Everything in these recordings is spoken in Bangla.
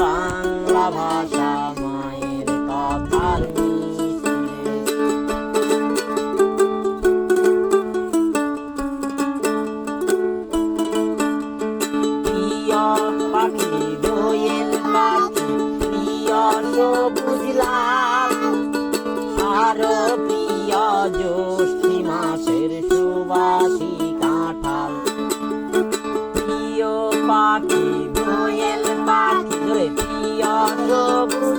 বাংলা ভাষা মায়ের কথার প্রিয় পাখি দোয়েল পাখি প্রিয় সবুজ প্রিয়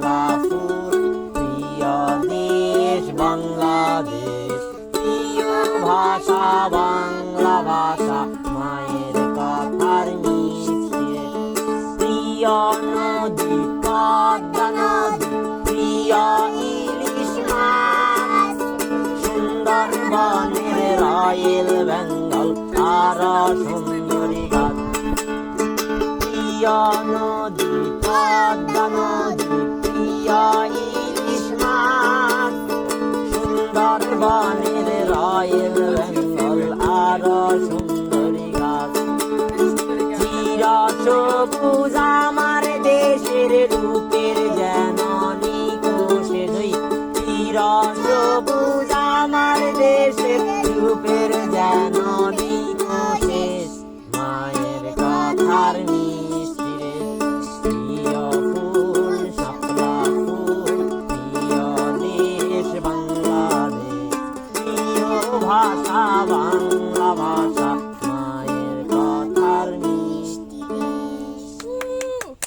শাপলা ফুল, প্রিয় দেশ বাংলাদেশ। প্রিয় ভাষা, বাংলা ভাষা, মায়ের কথার মিশে প্রিয় নদী, পদ্মা নদী, প্রিয় ইলিশ মাছ। সুন্দরবনের রয়েল বেঙ্গল, আর সুন্দরী গাছ। প্রিয় নদী, পদ্মা নদী। সুন্দরবনের রয়েল বেঙ্গল আর সুন্দরী গাছ। চির সবুজ আমার দেশের রূপের যেন কোষে দুই চির সবুজ